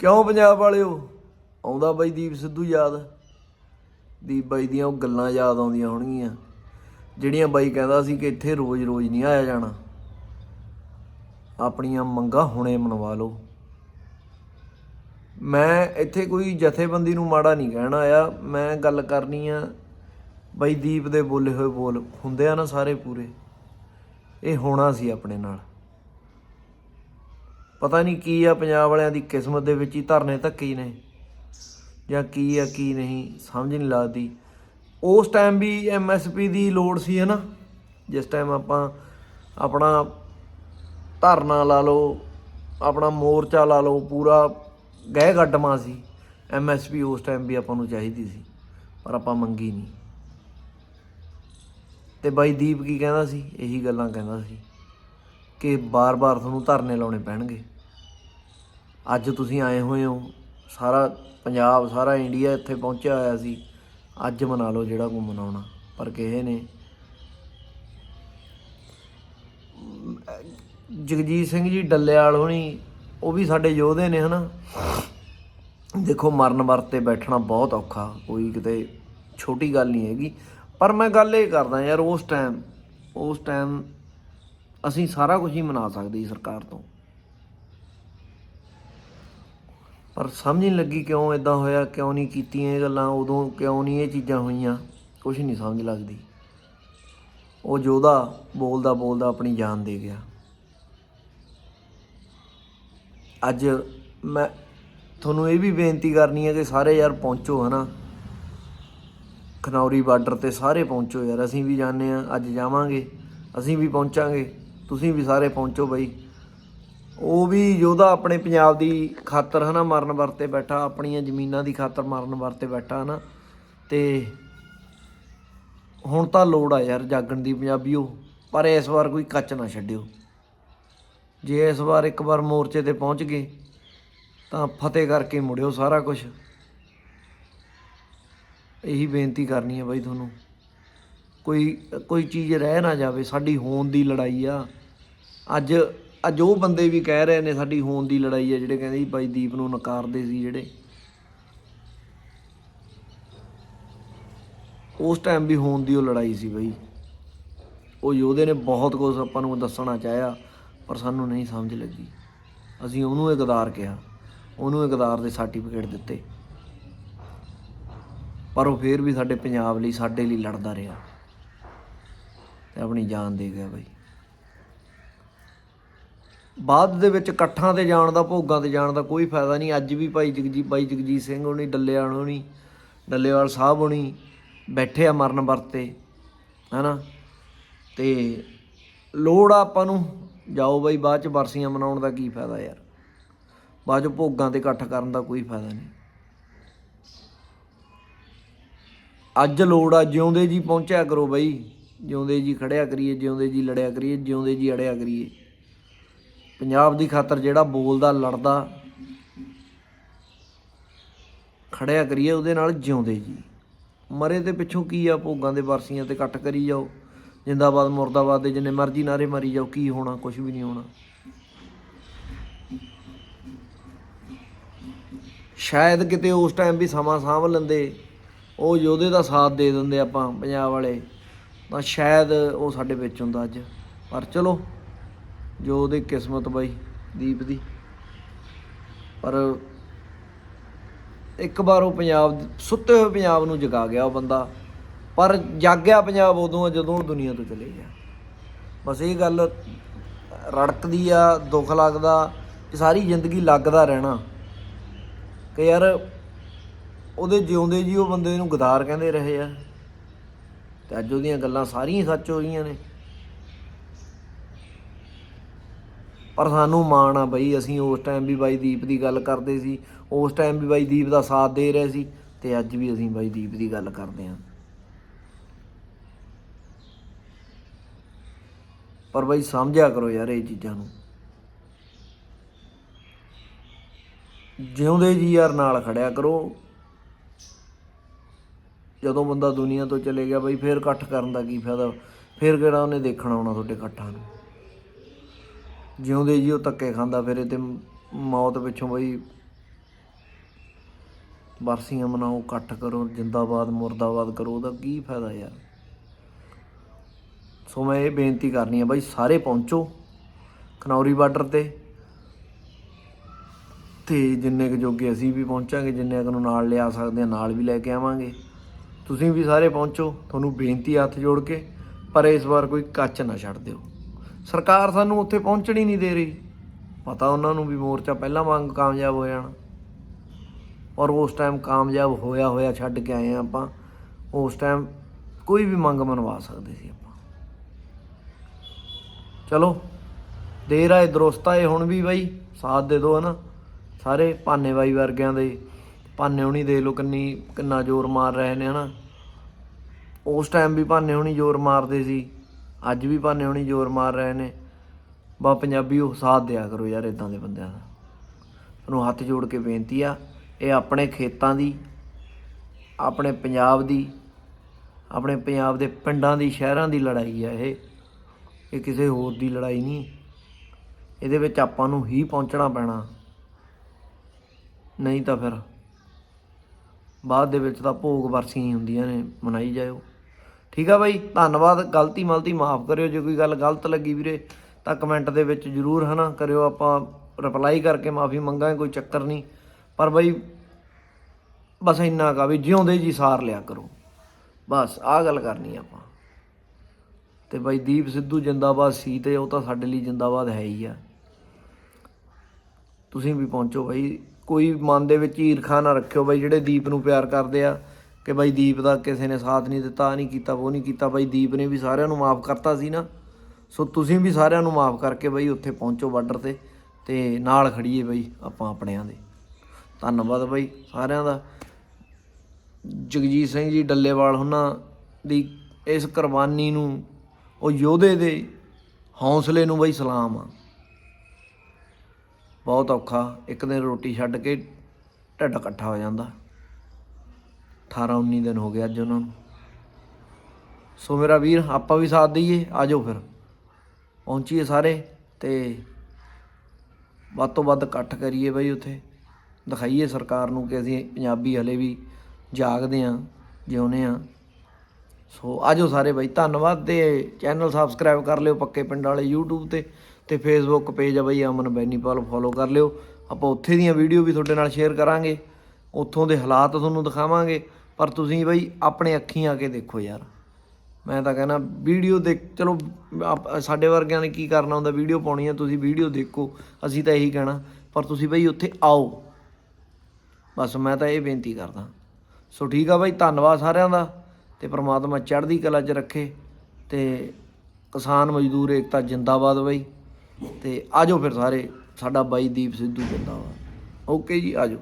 ਕਿਉਂ ਪੰਜਾਬ ਵਾਲਿਓ? ਆਉਂਦਾ ਬਾਈ ਦੀਪ ਸਿੱਧੂ ਯਾਦ। ਦੀਪ ਬਾਈ ਦੀਆਂ ਉਹ ਗੱਲਾਂ ਯਾਦ ਆਉਂਦੀਆਂ ਹੋਣਗੀਆਂ। ਜਿਹੜੀਆਂ ਬਾਈ ਕਹਿੰਦਾ ਸੀ ਕਿ ਇੱਥੇ ਰੋਜ਼-ਰੋਜ਼ ਨਹੀਂ ਆਇਆ ਜਾਣਾ। ਆਪਣੀਆਂ ਮੰਗਾਂ ਹੁਣੇ ਮਨਵਾ ਲਓ। ਮੈਂ ਇੱਥੇ ਕੋਈ ਜਥੇਬੰਦੀ ਨੂੰ ਮਾੜਾ ਨਹੀਂ ਕਹਿਣ ਆਇਆ। ਮੈਂ ਗੱਲ ਕਰਨੀ ਆ ਬਾਈ ਦੀਪ ਦੇ ਬੋਲੇ ਹੋਏ ਬੋਲ ਹੁੰਦੇ ਆ ਨਾ ਸਾਰੇ ਪੂਰੇ। ਇਹ ਹੋਣਾ ਸੀ ਆਪਣੇ ਨਾਲ। ਪਤਾ ਨਹੀਂ ਕੀ ਆ, ਪੰਜਾਬ ਵਾਲਿਆਂ ਦੀ ਕਿਸਮਤ ਦੇ ਵਿੱਚ ਹੀ ਧਰਨੇ ਧੱਕੇ ਹੀ ਨੇ। ਜਾਂ ਕੀ ਆ, ਕੀ ਨਹੀਂ, ਸਮਝ ਨਹੀਂ ਲੱਗਦੀ। ਉਸ ਟਾਈਮ ਵੀ ਐਮਐਸਪੀ ਦੀ ਲੋੜ ਸੀ ਹੈ ਨਾ ਜਿਸ ਟਾਈਮ ਆਪਾਂ ਆਪਣਾ ਧਰਨਾ ਲਾ ਲਓ, ਆਪਣਾ ਮੋਰਚਾ ਲਾ ਲਓ, ਪੂਰਾ ਗਹਿ ਗੱਡਮਾ ਸੀ। ਐਮਐਸਪੀ ਉਸ ਟਾਈਮ ਵੀ ਆਪਾਂ ਨੂੰ ਚਾਹੀਦੀ ਸੀ, ਪਰ ਆਪਾਂ ਮੰਗੀ ਨਹੀਂ। ਤੇ ਬਾਈ ਦੀਪ ਕੀ ਕਹਿੰਦਾ ਸੀ? ਇਹੀ ਗੱਲਾਂ ਕਹਿੰਦਾ ਸੀ। ਕਿ ਬਾਰ-ਬਾਰ ਤੁਹਾਨੂੰ ਧਰਨੇ ਲਾਉਣੇ ਪੈਣਗੇ। ਅੱਜ ਤੁਸੀਂ ਆਏ ਹੋਏ ਹੋ, ਸਾਰਾ ਪੰਜਾਬ, ਸਾਰਾ ਇੰਡੀਆ ਇੱਥੇ ਪਹੁੰਚਿਆ ਹੋਇਆ ਸੀ। ਅੱਜ ਮਨਾ ਲਓ ਜਿਹੜਾ ਕੋ ਮਨਾਉਣਾ, ਪਰ ਕਿਸੇ ਨੇ, ਜਗਜੀਤ ਸਿੰਘ ਜੀ ਡੱਲੇਵਾਲ ਹੋਣੀ, ਉਹ ਵੀ ਸਾਡੇ ਯੋਧੇ ਨੇ, ਹਨਾ? ਦੇਖੋ, ਮਰਨ ਵਰਤੇ ਬੈਠਣਾ ਬਹੁਤ ਔਖਾ, ਕੋਈ ਕਿਤੇ ਛੋਟੀ ਗੱਲ ਨਹੀਂ ਹੈਗੀ। ਪਰ ਮੈਂ ਗੱਲ ਇਹ ਕਰਦਾ ਯਾਰ, ਉਸ ਟਾਈਮ ਉਸ ਟਾਈਮ ਅਸੀਂ ਸਾਰਾ ਕੁਝ ਹੀ ਮਨਾ ਸਕਦੇ ਸੀ ਸਰਕਾਰ ਤੋਂ। ਪਰ ਸਮਝ ਨਹੀਂ ਲੱਗੀ ਕਿਉਂ ਇਦਾਂ ਹੋਇਆ, ਕਿਉਂ ਨਹੀਂ ਕੀਤੀਆਂ ਇਹ ਗੱਲਾਂ, ਉਦੋਂ ਕਿਉਂ ਨਹੀਂ ਇਹ ਚੀਜ਼ਾਂ ਹੋਈਆਂ ਕੁਝ ਨਹੀਂ ਸਮਝ ਲੱਗਦੀ। ਉਹ ਜੋਧਾ ਬੋਲਦਾ ਬੋਲਦਾ ਆਪਣੀ ਜਾਨ ਦੇ ਗਿਆ। ਅੱਜ ਮੈਂ ਤੁਹਾਨੂੰ ਇਹ ਵੀ ਬੇਨਤੀ ਕਰਨੀ ਹੈ ਕਿ ਸਾਰੇ ਯਾਰ ਪਹੁੰਚੋ ਹਨਾ। ਖਨੌਰੀ ਬਾਰਡਰ ਤੇ ਸਾਰੇ ਪਹੁੰਚੋ ਯਾਰ, ਅਸੀਂ ਵੀ ਜਾਣੇ ਆ ਅੱਜ ਜਾਵਾਂਗੇ, ਅਸੀਂ ਵੀ ਪਹੁੰਚਾਂਗੇ। ਤੁਸੀਂ ਵੀ ਸਾਰੇ ਪਹੁੰਚੋ ਬਈ। ਉਹ ਵੀ ਯੋਧਾ ਆਪਣੇ ਪੰਜਾਬ ਦੀ ਖਾਤਰ ਹਨਾ, ਮਰਨ ਵਰਤੇ ਬੈਠਾ, ਆਪਣੀਆਂ ਜ਼ਮੀਨਾਂ ਦੀ ਖਾਤਰ ਮਰਨ ਵਰਤੇ ਬੈਠਾ ਹਨਾ। ਤੇ ਹੁਣ ਤਾਂ ਲੋੜ ਆ ਯਾਰ ਜਾਗਣ ਦੀ ਪੰਜਾਬੀਓ, ਪਰ ਇਸ ਵਾਰ ਕੋਈ ਕੱਚ ਨਾ ਛੱਡਿਓ। ਜੇ ਇਸ ਵਾਰ ਇੱਕ ਵਾਰ ਮੋਰਚੇ ਤੇ ਪਹੁੰਚ ਗਏ, ਤਾਂ ਫਤਿਹ ਕਰਕੇ ਮੁੜਿਓ ਸਾਰਾ ਕੁਝ ਇਹੀ ਬੇਨਤੀ ਕਰਨੀ ਹੈ ਬਾਈ ਤੁਹਾਨੂੰ। ਕੋਈ ਕੋਈ ਚੀਜ਼ ਰਹਿ ਨਾ ਜਾਵੇ, ਸਾਡੀ ਹੋਣ ਦੀ ਲੜਾਈ ਆ। ਅੱਜ ਅੱਜ ਉਹ ਬੰਦੇ ਵੀ ਕਹਿ ਰਹੇ ਨੇ ਸਾਡੀ ਹੋਣ ਦੀ ਲੜਾਈ ਹੈ ਜਿਹੜੇ ਕਹਿੰਦੇ ਸੀ ਬਾਈ ਦੀਪ ਨੂੰ ਨਕਾਰਦੇ ਸੀ ਜਿਹੜੇ। ਉਸ ਟਾਈਮ ਵੀ ਹੋਣ ਦੀ ਉਹ ਲੜਾਈ ਸੀ ਬਈ। ਉਹ ਯੋਧੇ ਨੇ ਬਹੁਤ ਕੁਝ ਆਪਾਂ ਨੂੰ ਦੱਸਣਾ ਚਾਹਿਆ, ਪਰ ਸਾਨੂੰ ਨਹੀਂ ਸਮਝ ਲੱਗੀ। ਅਸੀਂ ਉਹਨੂੰ ਇਕਦਾਰ ਕਿਹਾ, ਉਹਨੂੰ ਇਕਦਾਰ ਦੇ ਸਰਟੀਫਿਕੇਟ ਦਿੱਤੇ। ਪਰ ਉਹ ਫੇਰ ਵੀ ਸਾਡੇ ਪੰਜਾਬ ਲਈ, ਸਾਡੇ ਲਈ ਲੜਦਾ ਰਿਹਾ। ਤੇ ਆਪਣੀ ਜਾਨ ਦੇ ਗਿਆ ਬਈ। ਬਾਅਦ ਦੇ ਵਿੱਚ ਇਕੱਠਾਂ ਤੇ ਜਾਣ ਦਾ, ਭੋਗਾਂ ਤੇ ਜਾਣ ਦਾ ਕੋਈ ਫਾਇਦਾ ਨਹੀਂ। ਅੱਜ ਵੀ ਭਾਈ ਜਗਜੀਤ ਬਾਈ ਜਗਜੀਤ ਸਿੰਘ ਹੋਣੀ, ਡੱਲੇਵਾਲ ਹੋਣੀ, ਡੱਲੇਵਾਲ ਸਾਹਿਬ ਹੋਣੀ ਬੈਠੇ ਆ ਮਰਨ ਵਰਤੇ, ਹੈਨਾ? ਤੇ ਲੋੜ ਆ ਆਪਾਂ ਨੂੰ। ਜਾਓ ਬਾਈ, ਬਾਅਦ ਚ ਬਰਸੀਆਂ ਮਨਾਉਣ ਦਾ ਕੀ ਫਾਇਦਾ ਯਾਰ? ਬਾਅਦ ਚ ਭੋਗਾਂ ਤੇ ਇਕੱਠ ਕਰਨ ਦਾ ਕੋਈ ਫਾਇਦਾ ਨਹੀਂ। ਅੱਜ ਲੋੜ ਆ, ਜਿਉਂਦੇ ਜੀ ਪਹੁੰਚਿਆ ਕਰੋ ਬਾਈ। ਜਿਉਂਦੇ ਜੀ ਖੜਿਆ ਕਰੀਏ, ਜਿਉਂਦੇ ਜੀ ਲੜਿਆ ਕਰੀਏ, ਜਿਉਂਦੇ ਜੀ ਅੜਿਆ ਕਰੀਏ। ਪੰਜਾਬ ਦੀ ਖਾਤਰ ਜਿਹੜਾ ਬੋਲਦਾ, ਲੜਦਾ, ਖੜਿਆ ਕਰੀਏ, ਉਹਦੇ ਨਾਲ ਜਿਉਂਦੇ ਜੀ। ਮਰੇ ਦੇ ਪਿੱਛੋਂ ਕੀ ਆ, ਭੋਗਾਂ ਦੇ ਵਰਸੀਆਂ ਤੇ ਕੱਟ ਕਰੀ ਜਾਓ। ਜਿੰਦਾਬਾਦ, ਮੁਰਦਾਬਾਦ ਦੇ ਜਿੰਨੇ ਮਰਜ਼ੀ ਨਾਰੇ ਮਾਰੀ ਜਾਓ, ਕੀ ਹੋਣਾ ਕੁਝ ਵੀ ਨਹੀਂ ਹੋਣਾ। ਸ਼ਾਇਦ ਕਿਤੇ ਉਸ ਟਾਈਮ ਵੀ ਸਮਾਂ ਸਾਂਭ ਲੈਂਦੇ, ਉਹ ਯੋਧੇ ਦਾ ਸਾਥ ਦੇ ਦਿੰਦੇ ਆਪਾਂ, ਪੰਜਾਬ ਵਾਲੇ। ਤਾਂ ਸ਼ਾਇਦ ਉਹ ਸਾਡੇ ਵਿੱਚ ਹੁੰਦਾ ਅੱਜ। ਪਰ ਚਲੋ ਜੋ ਉਹਦੀ ਕਿਸਮਤ ਬਾਈ, ਦੀਪ ਦੀ। ਪਰ ਇੱਕ ਵਾਰ ਉਹ ਪੰਜਾਬ, ਸੁੱਤੇ ਹੋਏ ਪੰਜਾਬ ਨੂੰ ਜਗਾ ਗਿਆ ਉਹ ਬੰਦਾ। ਪਰ ਜਾਗਿਆ ਪੰਜਾਬ ਉਦੋਂ ਆ ਜਦੋਂ ਦੁਨੀਆ ਤੋਂ ਚਲੇ ਗਿਆ। ਬਸ ਇਹ ਗੱਲ ਰੜਕਦੀ ਆ, ਦੁੱਖ ਲੱਗਦਾ ਸਾਰੀ ਜ਼ਿੰਦਗੀ ਲੱਗਦਾ ਰਹਿਣਾ। ਕਿ ਯਾਰ ਉਹਦੇ ਜਿਉਂਦੇ ਜੀ ਉਹ ਬੰਦੇ ਨੂੰ ਗਦਾਰ ਕਹਿੰਦੇ ਰਹੇ ਆ। ਤੇ ਅੱਜ ਉਹਦੀਆਂ ਗੱਲਾਂ ਸਾਰੀਆਂ ਸੱਚ ਹੋ ਗਈਆਂ ਨੇ। ਪਰ ਸਾਨੂੰ ਮਾਣ ਆ ਬਈ, ਅਸੀਂ ਉਸ ਟਾਈਮ ਵੀ ਬਾਈ ਦੀਪ ਦੀ ਗੱਲ ਕਰਦੇ ਸੀ, ਉਸ ਟਾਈਮ ਵੀ ਬਾਈ ਦੀਪ ਦਾ ਸਾਥ ਦੇ ਰਹੇ ਸੀ ਤੇ ਅੱਜ ਵੀ ਅਸੀਂ ਬਾਈ ਦੀਪ ਦੀ ਗੱਲ ਕਰਦੇ ਹਾਂ। ਪਰ ਬਾਈ ਸਮਝਿਆ ਕਰੋ ਯਾਰ ਇਹ ਚੀਜ਼ਾਂ ਨੂੰ। ਜਿਉਂਦੇ ਜੀ ਯਾਰ ਨਾਲ ਖੜਿਆ ਕਰੋ। ਜਦੋਂ ਬੰਦਾ ਦੁਨੀਆ ਤੋਂ ਚਲੇ ਗਿਆ ਬਈ, ਫੇਰ ਇਕੱਠ ਕਰਨ ਦਾ ਕੀ ਫਾਇਦਾ? ਫੇਰ ਕਿਹੜਾ ਉਹਨੇ ਦੇਖਣਾ ਆਉਣਾ ਤੁਹਾਡੇ ਇਕੱਠਾਂ ਨੂੰ? ਜਿਉਂਦੇ ਜੀ, ਉਹ ਧੱਕੇ ਖਾਂਦਾ ਫਿਰੇ ਇਹ ਤੇ ਮੌਤ ਪਿੱਛੋਂ ਬਈ ਬਰਸੀਆਂ ਮਨਾਓ, ਇਕੱਠ ਕਰੋ, ਜਿੰਦਾਬਾਦ, ਮੁਰਦਾਬਾਦ ਕਰੋ, ਉਹਦਾ ਕੀ ਫਾਇਦਾ ਯਾਰ? ਸੋ ਮੈਂ ਇਹ ਬੇਨਤੀ ਕਰਨੀ ਹੈ ਬਾਈ, ਸਾਰੇ ਪਹੁੰਚੋ ਖਨੌਰੀ ਬਾਰਡਰ ਤੇ। ਤੇ ਜਿੰਨੇ ਕੁ ਜੋਗੇ ਅਸੀਂ ਵੀ ਪਹੁੰਚਾਂਗੇ, ਜਿੰਨੇ ਕੁ ਨੂੰ ਨਾਲ ਲਿਆ ਸਕਦੇ ਆ, ਨਾਲ ਵੀ ਲੈ ਕੇ ਆਵਾਂਗੇ। ਤੁਸੀਂ ਵੀ ਸਾਰੇ ਪਹੁੰਚੋ, ਤੁਹਾਨੂੰ ਬੇਨਤੀ ਹੱਥ ਜੋੜ ਕੇ, ਪਰ ਇਸ ਵਾਰ ਕੋਈ ਕੱਚ ਨਾ ਛੱਡ ਦਿਓ। ਸਰਕਾਰ ਸਾਨੂੰ ਉੱਥੇ ਪਹੁੰਚਣ ਹੀ ਨਹੀਂ ਦੇ ਰਹੀ। ਪਤਾ ਉਹਨਾਂ ਨੂੰ ਵੀ ਮੋਰਚਾ ਪਹਿਲਾਂ ਵਾਂਗ ਕਾਮਯਾਬ ਹੋ ਜਾਣਾ। ਔਰ ਉਸ ਟਾਈਮ ਕਾਮਯਾਬ ਹੋਇਆ ਹੋਇਆ ਛੱਡ ਕੇ ਆਏ ਆ ਆਪਾਂ। ਉਸ ਟਾਈਮ ਕੋਈ ਵੀ ਮੰਗ ਮਨਵਾ ਸਕਦੇ ਸੀ ਆਪਾਂ। ਚਲੋ, ਦੇਰ ਆਏ ਦਰੁਸਤ ਆਏ ਹੁਣ ਵੀ ਬਾਈ, ਸਾਥ ਦੇ ਦਿਓ ਹਨਾ। ਸਾਰੇ ਭਾਨੇ ਬਾਈ ਵਰਗਿਆਂ ਦੇ, ਭਾਨੇ ਹੁਣੀ ਦੇ ਲੋ ਕਿੰਨੀ, ਕਿੰਨਾ ਜ਼ੋਰ ਮਾਰ ਰਹੇ ਨੇ ਹਨਾ। ਉਸ ਟਾਈਮ ਵੀ ਭਾਨੇ ਹੁਣੀ ਜ਼ੋਰ ਮਾਰਦੇ ਸੀ। ਅੱਜ ਵੀ ਭਾਨੇ ਹੁਣੀ ਜ਼ੋਰ ਮਾਰ ਰਹੇ ਨੇ। ਬਾ ਉਹ ਸਾਥ ਦਿਆ ਕਰੋ ਯਾਰ ਇਦਾਂ ਦੇ ਬੰਦਿਆਂ ਦਾ। ਤੁਹਾਨੂੰ ਹੱਥ ਜੋੜ ਕੇ ਬੇਨਤੀ ਆ, ਇਹ ਆਪਣੇ ਖੇਤਾਂ ਦੀ, ਆਪਣੇ ਪੰਜਾਬ ਦੀ, ਆਪਣੇ ਪੰਜਾਬ ਦੇ ਪਿੰਡਾਂ ਦੀ, ਸ਼ਹਿਰਾਂ ਦੀ ਲੜਾਈ ਆ ਇਹ। ਇਹ ਕਿਸੇ ਹੋਰ ਦੀ ਲੜਾਈ ਨਹੀਂ। ਇਹਦੇ ਵਿੱਚ ਆਪਾਂ ਨੂੰ ਹੀ ਪਹੁੰਚਣਾ ਪੈਣਾ। ਨਹੀਂ ਤਾਂ ਫਿਰ ਬਾਅਦ ਦੇ ਵਿੱਚ ਤਾਂ ਭੋਗ ਵਰਸੀਆਂ ਹੀ ਹੁੰਦੀਆਂ ਨੇ, ਮਨਾਈ ਜਾਇਓ। ਠੀਕ ਆ ਬਾਈ? ਧੰਨਵਾਦ। ਗਲਤੀ ਮਲਤੀ ਮਾਫ ਕਰਿਓ ਜੇ ਕੋਈ ਗੱਲ ਗਲਤ ਲੱਗੀ ਵੀਰੇ, ਤਾਂ ਕਮੈਂਟ ਦੇ ਵਿੱਚ ਜਰੂਰ ਹਨਾ ਕਰਿਓ। ਆਪਾਂ ਰਿਪਲਾਈ ਕਰਕੇ ਮਾਫੀ ਮੰਗਾਂਗੇ, ਕੋਈ ਚੱਕਰ ਨਹੀਂ। ਪਰ ਬਾਈ, ਬਸ ਇੰਨਾ ਕਾ ਵੀ ਜਿਉਂਦੇ ਜੀ ਸਾਰ ਲਿਆ ਕਰੋ। ਬਸ ਆਹ ਗੱਲ ਕਰਨੀ ਆਪਾਂ। ਤੇ ਬਾਈ ਦੀਪ ਸਿੱਧੂ ਜਿੰਦਾਬਾਦ ਸੀ ਤੇ ਉਹ ਤਾਂ ਸਾਡੇ ਲਈ ਜਿੰਦਾਬਾਦ ਹੈ ਹੀ ਆ। ਤੁਸੀਂ ਵੀ ਪਹੁੰਚੋ ਬਾਈ। ਕੋਈ ਮਨ ਦੇ ਵਿੱਚ ਈਰਖਾ ਨਾ ਰੱਖਿਓ ਬਾਈ, ਜਿਹੜੇ ਦੀਪ ਨੂੰ ਪਿਆਰ ਕਰਦੇ ਆ। ਕਿ ਬਾਈ ਦੀਪ ਦਾ ਕਿਸੇ ਨੇ ਸਾਥ ਨਹੀਂ ਦਿੱਤਾ, ਆਹ ਨਹੀਂ ਕੀਤਾ, ਉਹ ਨਹੀਂ ਕੀਤਾ, ਬਾਈ ਦੀਪ ਨੇ ਵੀ ਸਾਰਿਆਂ ਨੂੰ ਮਾਫ ਕਰਤਾ ਸੀ ਨਾ। ਸੋ ਤੁਸੀਂ ਵੀ ਸਾਰਿਆਂ ਨੂੰ ਮਾਫ ਕਰਕੇ ਬਾਈ ਉੱਥੇ ਪਹੁੰਚੋ ਬਾਰਡਰ ਤੇ ਤੇ ਨਾਲ ਖੜੀਏ ਬਾਈ ਆਪਾਂ ਆਪਣਿਆਂ ਦੇ। ਧੰਨਵਾਦ ਬਾਈ ਸਾਰਿਆਂ ਦਾ। ਜਗਜੀਤ ਸਿੰਘ ਜੀ ਡੱਲੇਵਾਲ ਉਹਨਾਂ ਦੀ ਇਸ ਕੁਰਬਾਨੀ ਨੂੰ, ਉਹ ਯੋਧੇ ਦੇ ਹੌਸਲੇ ਨੂੰ ਬਾਈ ਸਲਾਮ ਆ। ਬਹੁਤ ਔਖਾ, ਇੱਕ ਦਿਨ ਰੋਟੀ ਛੱਡ ਕੇ ਢਿੱਡ ਇਕੱਠਾ ਹੋ ਜਾਂਦਾ। 18 19 ਦਿਨ ਹੋ ਗਏ ਅੱਜ ਉਹਨਾਂ ਨੂੰ। ਸੋ ਮੇਰਾ ਵੀਰ, ਆਪਾਂ ਵੀ ਸਾਥ ਦਈਏ ਆਜੋ ਫਿਰ। ਪਹੁੰਚੀਏ ਸਾਰੇ ਤੇ ਵੱਧ ਤੋਂ ਵੱਧ ਇਕੱਠ ਕਰੀਏ ਬਈ ਉੱਥੇ। ਦਿਖਾਈਏ ਸਰਕਾਰ ਨੂੰ ਕਿ ਅਸੀਂ ਪੰਜਾਬੀ ਹਲੇ ਵੀ ਜਾਗਦੇ ਆਂ ਜਿਉਂਦੇ ਆਂ ਸੋ ਆਜੋ ਸਾਰੇ ਬਾਈ, ਧੰਨਵਾਦ ਤੇ ਚੈਨਲ ਸਬਸਕ੍ਰਾਈਬ ਕਰ ਲਿਓ ਪੱਕੇ ਪਿੰਡ ਵਾਲੇ YouTube ਤੇ ਤੇ Facebook ਪੇਜ ਆ ਬਾਈ ਅਮਨ ਬੈਨੀਪਾਲ ਫੋਲੋ ਕਰ ਲਿਓ। ਆਪਾਂ ਉੱਥੇ ਦੀਆਂ ਵੀਡੀਓ ਵੀ ਤੁਹਾਡੇ ਨਾਲ ਸ਼ੇਅਰ ਕਰਾਂਗੇ, ਉੱਥੋਂ ਦੇ ਹਾਲਾਤ ਤੁਹਾਨੂੰ ਦਿਖਾਵਾਂਗੇ। ਪਰ ਤੁਸੀਂ ਬਾਈ ਆਪਣੇ ਅੱਖੀਂ ਆ ਕੇ ਦੇਖੋ ਯਾਰ। ਮੈਂ ਤਾਂ ਕਹਿੰਦਾ ਵੀਡੀਓ ਦੇਖ, ਚਲੋ ਸਾਡੇ ਵਰਗਿਆਂ ਨੇ ਕੀ ਕਰਨਾ ਹੁੰਦਾ, ਵੀਡੀਓ ਪਾਉਣੀ ਆ, ਤੁਸੀਂ ਵੀਡੀਓ ਦੇਖੋ, ਅਸੀਂ ਤਾਂ ਇਹੀ ਕਹਿਣਾ, ਪਰ ਤੁਸੀਂ ਬਾਈ ਉੱਥੇ ਆਓ। ਬਸ ਮੈਂ ਤਾਂ ਇਹ ਬੇਨਤੀ ਕਰਦਾ। ਸੋ ਠੀਕ ਆ ਬਾਈ, ਧੰਨਵਾਦ ਸਾਰਿਆਂ ਦਾ, ਤੇ ਪ੍ਰਮਾਤਮਾ ਚੜ੍ਹਦੀ ਕਲਾ 'ਚ ਰੱਖੇ, ਤੇ ਕਿਸਾਨ ਮਜ਼ਦੂਰ ਏਕਤਾ ਜਿੰਦਾਬਾਦ ਬਾਈ, ਤੇ ਆਜੋ ਫਿਰ ਸਾਰੇ, ਸਾਡਾ ਬਾਈ ਦੀਪ ਸਿੱਧੂ ਜਿੰਦਾਬਾਦ। ਓਕੇ ਜੀ ਆਜੋ